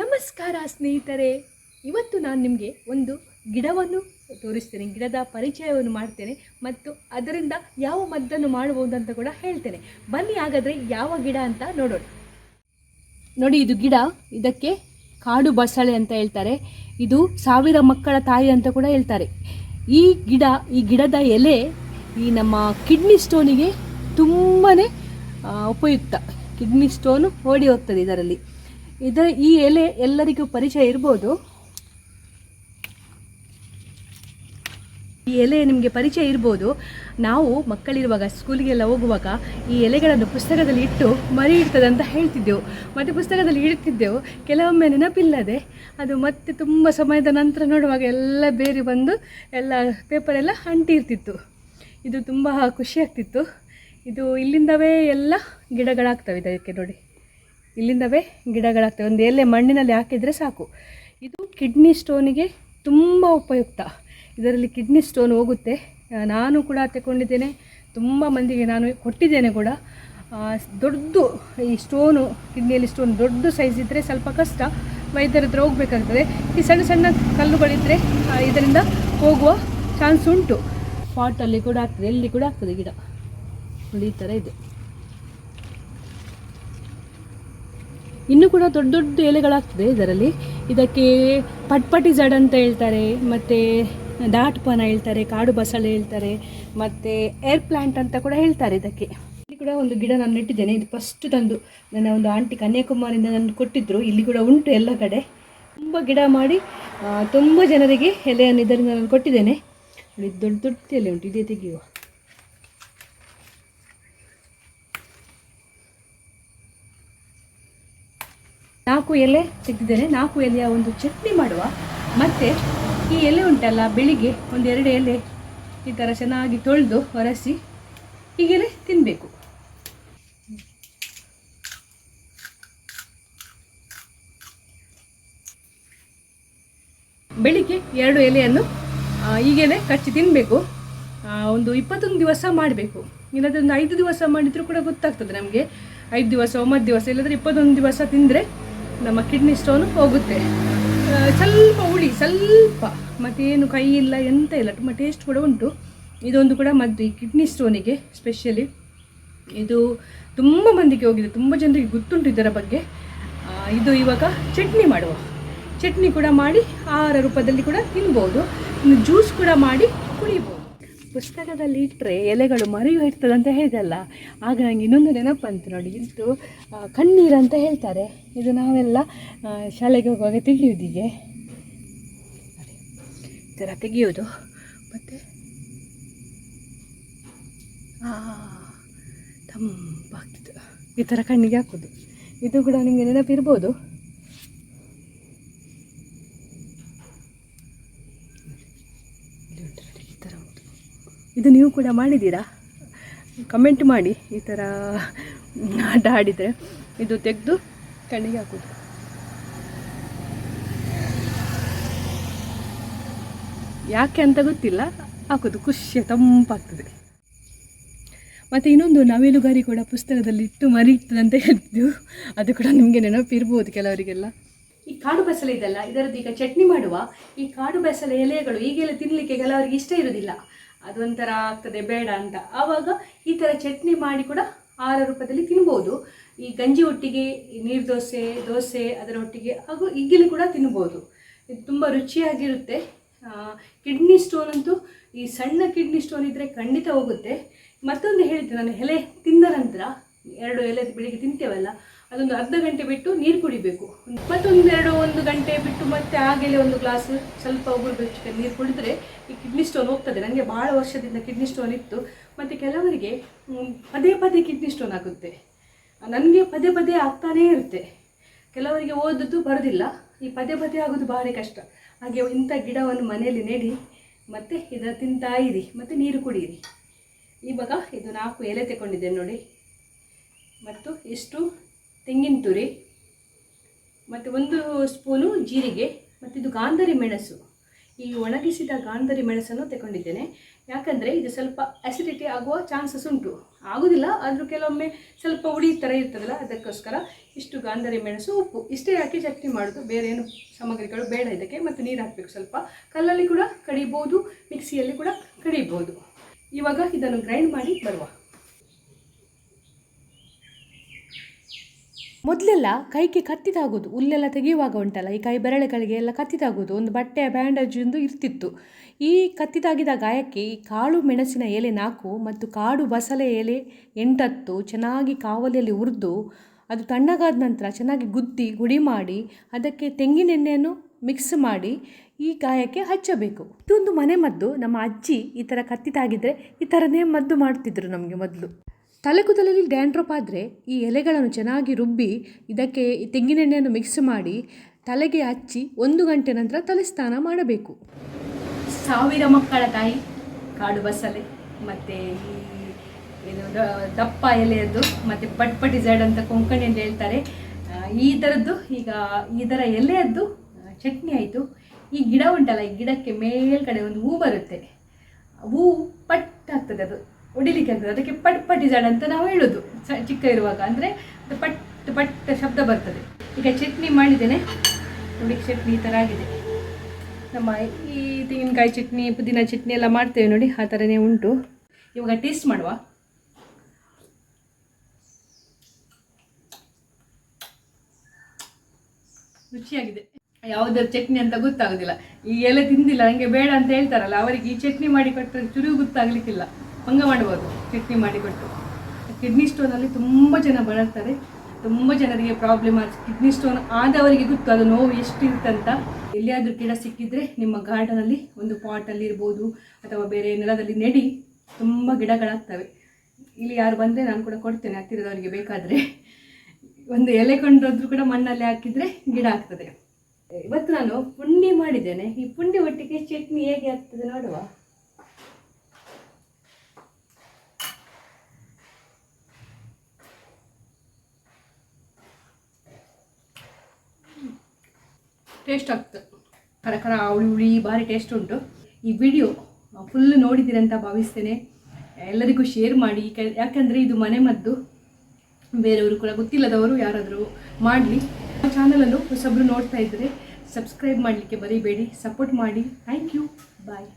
ನಮಸ್ಕಾರ ಸ್ನೇಹಿತರೆ. ಇವತ್ತು ನಾನು ನಿಮಗೆ ಒಂದು ಗಿಡವನ್ನು ತೋರಿಸ್ತೇನೆ. ಗಿಡದ ಪರಿಚಯವನ್ನು ಮಾಡ್ತೇನೆ ಮತ್ತು ಅದರಿಂದ ಯಾವ ಮದ್ದನ್ನು ಮಾಡಬಹುದು ಅಂತ ಕೂಡ ಹೇಳ್ತೇನೆ. ಬನ್ನಿ ಹಾಗಾದರೆ ಯಾವ ಗಿಡ ಅಂತ ನೋಡೋಣ. ನೋಡಿ, ಇದು ಗಿಡ. ಇದಕ್ಕೆ ಕಾಡು ಬಸಳೆ ಅಂತ ಹೇಳ್ತಾರೆ. ಇದು ಸಾವಿರ ಮಕ್ಕಳ ತಾಯಿ ಅಂತ ಕೂಡ ಹೇಳ್ತಾರೆ. ಈ ಗಿಡ, ಈ ಗಿಡದ ಎಲೆ ಈ ನಮ್ಮ ಕಿಡ್ನಿ ಸ್ಟೋನಿಗೆ ತುಂಬಾ ಉಪಯುಕ್ತ. ಕಿಡ್ನಿ ಸ್ಟೋನು ಓಡಿ ಹೋಗ್ತದೆ ಇದರಲ್ಲಿ. ಇದರ ಈ ಎಲೆ ಎಲ್ಲರಿಗೂ ಪರಿಚಯ ಇರ್ಬೋದು. ಈ ಎಲೆ ನಿಮಗೆ ಪರಿಚಯ ಇರ್ಬೋದು. ನಾವು ಮಕ್ಕಳಿರುವಾಗ, ಸ್ಕೂಲಿಗೆಲ್ಲ ಹೋಗುವಾಗ ಈ ಎಲೆಗಳನ್ನು ಪುಸ್ತಕದಲ್ಲಿ ಇಟ್ಟು ಮರಿ ಇಡ್ತದೆ ಅಂತ ಹೇಳ್ತಿದ್ದೆವು. ಮತ್ತು ಪುಸ್ತಕದಲ್ಲಿ ಇಡ್ತಿದ್ದೆವು. ಕೆಲವೊಮ್ಮೆ ನೆನಪಿಲ್ಲದೆ ಅದು ಮತ್ತೆ ತುಂಬ ಸಮಯದ ನಂತರ ನೋಡುವಾಗ ಎಲ್ಲ ಬೇರೆ ಬಂದು ಎಲ್ಲ ಪೇಪರೆಲ್ಲ ಅಂಟಿರ್ತಿತ್ತು. ಇದು ತುಂಬ ಖುಷಿ ಆಗ್ತಿತ್ತು. ಇದು ಇಲ್ಲಿಂದವೇ ಎಲ್ಲ ಗಿಡಗಳಾಗ್ತವೆ ಇದಕ್ಕೆ ನೋಡಿ. ಇಲ್ಲಿಂದವೇ ಗಿಡಗಳಾಗ್ತವೆ. ಒಂದು ಎಲೆ ಮಣ್ಣಿನಲ್ಲಿ ಹಾಕಿದರೆ ಸಾಕು. ಇದು ಕಿಡ್ನಿ ಸ್ಟೋನಿಗೆ ತುಂಬ ಉಪಯುಕ್ತ. ಇದರಲ್ಲಿ ಕಿಡ್ನಿ ಸ್ಟೋನ್ ಹೋಗುತ್ತೆ. ನಾನು ಕೂಡ ತಗೊಂಡಿದ್ದೇನೆ ತುಂಬ ಮಂದಿಗೆ ನಾನು ಕೊಟ್ಟಿದ್ದೇನೆ ಕೂಡ. ದೊಡ್ಡದು ಈ ಸ್ಟೋನು, ಕಿಡ್ನಿಯಲ್ಲಿ ಸ್ಟೋನ್ ದೊಡ್ಡ ಸೈಜ್ ಇದ್ದರೆ ಸ್ವಲ್ಪ ಕಷ್ಟ. ವೈದ್ಯರ ಹತ್ರ ಹೋಗಬೇಕಾಗ್ತದೆ. ಈ ಸಣ್ಣ ಸಣ್ಣ ಕಲ್ಲುಗಳಿದ್ದರೆ ಇದರಿಂದ ಹೋಗುವ ಚಾನ್ಸ್ ಉಂಟು. ಪಾಟಲ್ಲಿ ಕೂಡ ಆಗ್ತದೆ, ಎಲ್ಲಿ ಕೂಡ ಆಗ್ತದೆ ಗಿಡ. ಈ ಥರ ಇದೆ. ಇನ್ನು ಕೂಡ ದೊಡ್ಡ ದೊಡ್ಡ ಎಲೆಗಳಾಗ್ತದೆ ಇದರಲ್ಲಿ. ಇದಕ್ಕೆ ಪಟ್ಪಟಿ ಜಡ್ ಅಂತ ಹೇಳ್ತಾರೆ, ಮತ್ತು ದಾಟ್ಪನ ಹೇಳ್ತಾರೆ, ಕಾಡು ಬಸಳೆ ಹೇಳ್ತಾರೆ, ಮತ್ತು ಏರ್ ಪ್ಲಾಂಟ್ ಅಂತ ಕೂಡ ಹೇಳ್ತಾರೆ ಇದಕ್ಕೆ. ಇಲ್ಲಿ ಕೂಡ ಒಂದು ಗಿಡ ನಾನು ನೆಟ್ಟಿದ್ದೇನೆ. ಇದು ಫಸ್ಟ್ ತಂದು ನನ್ನ ಒಂದು ಆಂಟಿ ಕನ್ಯಾಕುಮಾರಿಯಿಂದ ನಾನು ಕೊಟ್ಟಿದ್ದರು ಇಲ್ಲಿ ಕೂಡ ಉಂಟು ಎಲ್ಲ ಕಡೆ. ತುಂಬ ಗಿಡ ಮಾಡಿ ತುಂಬ ಜನರಿಗೆ ಎಲೆಯನ್ನು ಇದರಿಂದ ನಾನು ಕೊಟ್ಟಿದ್ದೇನೆ. ಇದು ದೊಡ್ಡ ದೊಡ್ಡ ಎಲೆ ಉಂಟು. ಇದೇ ತೆಗೆಯುವ. ನಾಲ್ಕು ಎಲೆ ತೆಗೆದಿದ್ದೇನೆ. ನಾಲ್ಕು ಎಲೆಯ ಒಂದು ಚಟ್ನಿ ಮಾಡುವ. ಮತ್ತು ಈ ಎಲೆ ಉಂಟಲ್ಲ, ಬೆಳಿಗ್ಗೆ ಒಂದೆರಡು ಎಲೆ ಈ ಥರ ಚೆನ್ನಾಗಿ ತೊಳೆದು ಒರೆಸಿ ಹೀಗೆಲೆ ತಿನ್ನಬೇಕು ಬೆಳಿಗ್ಗೆ ಎರಡು ಎಲೆಯನ್ನು ಹೀಗೆಲೆ ಕಚ್ಚಿ ತಿನ್ನಬೇಕು ಒಂದು ಇಪ್ಪತ್ತೊಂದು ದಿವಸ ಮಾಡಬೇಕು. ಇಲ್ಲದ್ರೆ ಒಂದು ಐದು ದಿವಸ ಮಾಡಿದರೂ ಕೂಡ ಗೊತ್ತಾಗ್ತದೆ ನಮಗೆ. ಐದು ದಿವಸ, ಒಂಬತ್ತು ದಿವಸ ಇಲ್ಲದ್ರೆ ಇಪ್ಪತ್ತೊಂದು ದಿವಸ ತಿಂದರೆ ನಮ್ಮ ಕಿಡ್ನಿ ಸ್ಟೋನು ಹೋಗುತ್ತೆ. ಸ್ವಲ್ಪ ಹುಳಿ, ಸ್ವಲ್ಪ. ಮತ್ತೇನು ಕೈ ಇಲ್ಲ ಎಂತ ಇಲ್ಲ, ತುಂಬ ಟೇಸ್ಟ್ ಕೂಡ ಉಂಟು. ಇದೊಂದು ಕೂಡ ಮದ್ದು ಈ ಕಿಡ್ನಿ ಸ್ಟೋನಿಗೆ ಸ್ಪೆಷಲಿ ಇದು ತುಂಬ ಮಂದಿಗೆ ಹೋಗಿದೆ, ತುಂಬ ಜನರಿಗೆ ಗೊತ್ತುಂಟು ಇದರ ಬಗ್ಗೆ. ಇದು ಇವಾಗ ಚಟ್ನಿ ಮಾಡುವ. ಚಟ್ನಿ ಕೂಡ ಮಾಡಿ, ಆಹಾರ ರೂಪದಲ್ಲಿ ಕೂಡ ತಿನ್ಬೋದು. ಇನ್ನು ಜ್ಯೂಸ್ ಕೂಡ ಮಾಡಿ ಕುಡಿಬೋದು. ಪುಸ್ತಕದಲ್ಲಿ ಇಟ್ಟರೆ ಎಲೆಗಳು ಮರೆಯು ಇರ್ತದೆ ಅಂತ ಹೇಳಿದಲ್ಲ. ಆಗ ನನಗೆ ಇನ್ನೊಂದು ನೆನಪು ಬಂತು ನೋಡಿ, ಇದು ಕಣ್ಣೀರು ಅಂತ ಹೇಳ್ತಾರೆ. ಇದು ನಾವೆಲ್ಲ ಶಾಲೆಗೆ ಹೋಗುವಾಗ ತೆಗೆಯುವುದಿಗೆ ಈ ಥರ ತೆಗೆಯೋದು ಮತ್ತು ತಂಪಾಗ್ತಿತ್ತು. ಈ ಥರ ಕಣ್ಣಿಗೆ ಹಾಕೋದು ಇದು ಕೂಡ ನಿಮಗೆ ನೆನಪಿರ್ಬೋದು ಇಲ್ಲಿ ಉಂಟು ನೋಡಿ, ಈ ಥರ ಉಂಟು ಇದು ನೀವು ಕೂಡ ಮಾಡಿದ್ದೀರಾ? ಕಮೆಂಟ್ ಮಾಡಿ, ಈ ಥರ ಆಟ ಆಡಿದರೆ. ಇದು ತೆಗೆದು ಕಣ್ಣಿಗೆ ಹಾಕೋದು. ಯಾಕೆ ಅಂತ ಗೊತ್ತಿಲ್ಲ, ಹಾಕೋದು. ಖುಷಿ, ತಂಪಾಗ್ತದೆ. ಮತ್ತು ಇನ್ನೊಂದು ನವಿಲುಗಾರಿ ಕೂಡ ಪುಸ್ತಕದಲ್ಲಿ ಇಟ್ಟು ಮರೀತದೆ ಅಂತ ಹೇಳ್ತಿದ್ದು. ಅದು ಕೂಡ ನಿಮಗೆ ನೆನಪಿರ್ಬೋದು ಕೆಲವರಿಗೆಲ್ಲ. ಈ ಕಾಡು ಬಸಳೆ ಇದೆಲ್ಲ, ಇದರದ್ದು ಈಗ ಚಟ್ನಿ ಮಾಡುವ. ಈ ಕಾಡು ಬಸಳೆ ಎಲೆಗಳು ಈಗೆಲ್ಲ ತಿನ್ನಲಿಕ್ಕೆ ಕೆಲವರಿಗೆ ಇಷ್ಟ ಇರೋದಿಲ್ಲ. ಅದೊಂಥರ ಆಗ್ತದೆ, ಬೇಡ ಅಂತ. ಆವಾಗ ಈ ಥರ ಚಟ್ನಿ ಮಾಡಿ ಕೂಡ ಆಹಾರ ರೂಪದಲ್ಲಿ ತಿನ್ಬೋದು. ಈ ಗಂಜಿ ಒಟ್ಟಿಗೆ ನೀರು ದೋಸೆ ದೋಸೆ ಅದರ ಒಟ್ಟಿಗೆ, ಹಾಗೂ ಈಗಲೂ ಕೂಡ ತಿನ್ಬೋದು. ಇದು ತುಂಬ ರುಚಿಯಾಗಿರುತ್ತೆ. ಕಿಡ್ನಿ ಸ್ಟೋನ್ ಅಂತೂ, ಈ ಸಣ್ಣ ಕಿಡ್ನಿ ಸ್ಟೋನ್ ಇದ್ದರೆ ಖಂಡಿತ ಹೋಗುತ್ತೆ. ಮತ್ತೊಂದು ಹೇಳಿದ್ದೆ ನಾನು ಎಲೆ ತಿಂದ ನಂತರ, ಎರಡು ಎಲೆ ಬೆಳಿಗ್ಗೆ ತಿಂತೇವಲ್ಲ ಅದೊಂದು ಅರ್ಧ ಗಂಟೆ ಬಿಟ್ಟು ನೀರು ಕುಡಿಬೇಕು. ಮತ್ತೊಂದು ಎರಡು ಒಂದು ಗಂಟೆ ಬಿಟ್ಟು ಮತ್ತೆ ಆಗೆಲೆ ಒಂದು ಗ್ಲಾಸ್ ಸ್ವಲ್ಪ ಉಗುರು ಬೆಚ್ಚಗೆ ನೀರು ಕುಡಿದ್ರೆ ಈ ಕಿಡ್ನಿ ಸ್ಟೋನ್ ಹೋಗ್ತದೆ. ನನಗೆ ಭಾಳ ವರ್ಷದಿಂದ ಕಿಡ್ನಿ ಸ್ಟೋನ್ ಇತ್ತು. ಮತ್ತು ಕೆಲವರಿಗೆ ಪದೇ ಪದೇ ಕಿಡ್ನಿ ಸ್ಟೋನ್ ಆಗುತ್ತೆ. ನನಗೆ ಪದೇ ಪದೇ ಆಗ್ತಾನೇ ಇರುತ್ತೆ. ಕೆಲವರಿಗೆ ಓದದ್ದು ಬರೋದಿಲ್ಲ. ಈ ಪದೇ ಪದೇ ಆಗೋದು ಭಾರಿ ಕಷ್ಟ. ಹಾಗೆ ಇಂಥ ಗಿಡವನ್ನು ಮನೆಯಲ್ಲಿ ನೆಡಿ, ಮತ್ತು ಇದನ್ನು ತಿಂತಾ ಇರಿ, ಮತ್ತು ನೀರು ಕುಡಿಯಿರಿ. ಇವಾಗ ಇದು ನಾಲ್ಕು ಎಲೆ ತಗೊಂಡಿದ್ದೇನೆ ನೋಡಿ. ಮತ್ತು ಇಷ್ಟು ತೆಂಗಿನ ತುರಿ, ಮತ್ತು ಒಂದು ಸ್ಪೂನು ಜೀರಿಗೆ, ಮತ್ತು ಇದು ಗಾಂಧರಿ ಮೆಣಸು. ಈ ಒಣಗಿಸಿದ ಗಾಂಧರಿ ಮೆಣಸನ್ನು ತಗೊಂಡಿದ್ದೇನೆ ಯಾಕಂದರೆ ಇದು ಸ್ವಲ್ಪ ಅಸಿಡಿಟಿ ಆಗುವ ಚಾನ್ಸಸ್ ಉಂಟು. ಆಗೋದಿಲ್ಲ, ಆದರೂ ಕೆಲವೊಮ್ಮೆ ಸ್ವಲ್ಪ ಹುಳಿ ಥರ ಇರ್ತದಲ್ಲ, ಅದಕ್ಕೋಸ್ಕರ ಇಷ್ಟು ಗಾಂಧರಿ ಮೆಣಸು, ಉಪ್ಪು ಇಷ್ಟೇ ಹಾಕಿ ಚಟ್ನಿ ಮಾಡೋದು. ಬೇರೆ ಏನು ಸಾಮಗ್ರಿಗಳು ಬೇಡ ಇದಕ್ಕೆ, ಮತ್ತು ನೀರು ಹಾಕಬೇಕು ಸ್ವಲ್ಪ. ಕಲ್ಲಲ್ಲಿ ಕೂಡ ಕಡಿಬೋದು, ಮಿಕ್ಸಿಯಲ್ಲಿ ಕೂಡ ಕಡಿಬೋದು. ಇವಾಗ ಇದನ್ನು ಗ್ರೈಂಡ್ ಮಾಡಿ ಬರುವ. ಮೊದಲೆಲ್ಲ ಕೈಗೆ ಕತ್ತಿದಾಗೋದು ಹುಲ್ಲೆಲ್ಲ ತೆಗೆಯುವಾಗ ಉಂಟಲ್ಲ, ಈ ಕೈ ಬೆರಳುಗಳಿಗೆ ಎಲ್ಲ ಕತ್ತಿದಾಗೋದು ಒಂದು ಬಟ್ಟೆಯ ಬ್ಯಾಂಡೇಜ್ ಒಂದು ಇರ್ತಿತ್ತು. ಈ ಕತ್ತಿದಾಗಿದ ಗಾಯಕ್ಕೆ ಈ ಕಾಳು ಮೆಣಸಿನ ಎಲೆ ನಾಲ್ಕು ಮತ್ತು ಕಾಡು ಬಸಳೆ ಎಲೆ ಎಂಟತ್ತು ಚೆನ್ನಾಗಿ ಕಾವಲಿಯಲ್ಲಿ ಹುರಿದು ಅದು ತಣ್ಣಗಾದ ನಂತರ ಚೆನ್ನಾಗಿ ಗುದ್ದಿ ಗುಡಿ ಮಾಡಿ ಅದಕ್ಕೆ ತೆಂಗಿನೆಣ್ಣೆಯನ್ನು ಮಿಕ್ಸ್ ಮಾಡಿ ಈ ಗಾಯಕ್ಕೆ ಹಚ್ಚಬೇಕು. ಇದೊಂದು ಮನೆ ಮದ್ದು ನಮ್ಮ ಅಜ್ಜಿ ಈ ಥರ ಕತ್ತಿದಾಗಿದ್ದರೆ ಈ ಥರನೇ ಮದ್ದು ಮಾಡ್ತಿದ್ರು ನಮಗೆ ಮೊದಲು. ತಲೆ ಕೂದಲಲ್ಲಿ ಡ್ಯಾಂಡ್ರಪ್ ಆದರೆ ಈ ಎಲೆಗಳನ್ನು ಚೆನ್ನಾಗಿ ರುಬ್ಬಿ ಇದಕ್ಕೆ ಈ ತೆಂಗಿನೆಣ್ಣೆಯನ್ನು ಮಿಕ್ಸ್ ಮಾಡಿ ತಲೆಗೆ ಹಚ್ಚಿ ಒಂದು ಗಂಟೆ ನಂತರ ತಲೆ ಸ್ನಾನ ಮಾಡಬೇಕು. ಸಾವಿರ ಮಕ್ಕಳ ತಾಯಿ ಕಾಡು ಬಸಳೆ, ಮತ್ತು ಏನು ದಪ್ಪ ಎಲೆಯದ್ದು, ಮತ್ತು ಪಟ್ಪಟಿ ಜಡ್ ಅಂತ ಕೊಂಕಣಿ ಅಂತ ಹೇಳ್ತಾರೆ. ಈ ಥರದ್ದು ಈಗ ಇದರ ಎಲೆಯದ್ದು ಚಟ್ನಿ ಆಯಿತು. ಈ ಗಿಡ ಉಂಟಲ್ಲ, ಈ ಗಿಡಕ್ಕೆ ಮೇಲ್ಗಡೆ ಒಂದು ಹೂ ಬರುತ್ತೆ. ಹೂ ಪಟ್ ಆಗ್ತದೆ ಅದು. ಹೊಡಿಲಿಕ್ಕೆ ಆಗ್ತದೆ. ಅದಕ್ಕೆ ಪಟ್ ಪಟ್ ಜಡ ಅಂತ ನಾವು ಹೇಳೋದು. ಚಿಕ್ಕ ಇರುವಾಗ ಅಂದರೆ ಅದು ಪಟ್ ಪಟ್ ಶಬ್ದ ಬರ್ತದೆ. ಈಗ ಚಟ್ನಿ ಮಾಡಿದ್ದೇನೆ. ನೋಡಿ ಚಟ್ನಿ ಈ ಥರ ಆಗಿದೆ. ನಮ್ಮ ಈ ತೆಂಗಿನಕಾಯಿ ಚಟ್ನಿ, ಪುದೀನ ಚಟ್ನಿ ಎಲ್ಲ ಮಾಡ್ತೇವೆ ನೋಡಿ, ಆ ಥರನೇ ಉಂಟು. ಇವಾಗ ಟೇಸ್ಟ್ ಮಾಡುವ. ರುಚಿಯಾಗಿದೆ. ಯಾವುದರ ಚಟ್ನಿ ಅಂತ ಗೊತ್ತಾಗೋದಿಲ್ಲ. ಈ ಎಲೆ ತಿಂದಿಲ್ಲ ನನಗೆ ಬೇಡ ಅಂತ ಹೇಳ್ತಾರಲ್ಲ, ಅವರಿಗೆ ಈ ಚಟ್ನಿ ಮಾಡಿ ಕೊಟ್ಟರೆ ಚುರು ಗೊತ್ತಾಗ್ಲಿಕ್ಕಿಲ್ಲ ಹಂಗ ಮಾಡ್ಬೋದು ಕಿಡ್ನಿ ಮಾಡಿ ಕೊಟ್ಟು ಕಿಡ್ನಿ ಸ್ಟೋನಲ್ಲಿ ತುಂಬ ಜನ ಬಳಲ್ತಾರೆ, ತುಂಬ ಜನರಿಗೆ ಪ್ರಾಬ್ಲಮ್ ಆದ ಕಿಡ್ನಿ ಸ್ಟೋನ್ ಆದವರಿಗೆ ಗೊತ್ತು ಅದು ನೋವು ಎಷ್ಟು ಇರುತ್ತಂತ ಎಲ್ಲಿಯಾದರೂ ಗಿಡ ಸಿಕ್ಕಿದ್ರೆ ನಿಮ್ಮ ಗಾರ್ಡನಲ್ಲಿ ಒಂದು ಪಾಟಲ್ಲಿ ಇರ್ಬೋದು, ಅಥವಾ ಬೇರೆ ನೆಲದಲ್ಲಿ ನೆಡಿ, ತುಂಬ ಗಿಡಗಳಾಗ್ತವೆ. ಇಲ್ಲಿ ಯಾರು ಬಂದರೆ ನಾನು ಕೂಡ ಕೊಡ್ತೇನೆ, ಹತ್ತಿರದವರಿಗೆ ಬೇಕಾದರೆ. ಒಂದು ಎಲೆ ಕೊಂಡೋದ್ರೂ ಕೂಡ ಮಣ್ಣಲ್ಲಿ ಹಾಕಿದರೆ ಗಿಡ ಆಗ್ತದೆ. ಇವತ್ತು ನಾನು ಪುಂಡಿ ಮಾಡಿದ್ದೇನೆ. ಈ ಪುಂಡಿ ಒಟ್ಟಿಗೆ ಚಟ್ನಿ ಹೇಗೆ ಆಗ್ತದೆ ನೋಡುವ? ಟೇಸ್ಟ್ ಆಗ್ತದೆ ಖರ ಖರ ಹುಳಿ ಹುಳಿ ಭಾರಿ ಟೇಸ್ಟ್ ಉಂಟು. ಈ ವಿಡಿಯೋ ಫುಲ್ ಅಂತ ಭಾವಿಸ್ತೇನೆ. ಎಲ್ಲರಿಗೂ ಶೇರ್ ಮಾಡಿ ಯಾಕಂದರೆ ಇದು ಮನೆ ಮದ್ದು. ಬೇರೆಯವರು ಕೂಡ ಗೊತ್ತಿಲ್ಲದವರು ಯಾರಾದರೂ ಮಾಡಲಿ. ಚಾನಲನ್ನು ಹೊಸಬ್ರು ನೋಡ್ತಾ ಇದ್ದರೆ ಸಬ್ಸ್ಕ್ರೈಬ್ ಮಾಡಲಿಕ್ಕೆ ಬರೀಬೇಡಿ ಸಪೋರ್ಟ್ ಮಾಡಿ. Thank you bye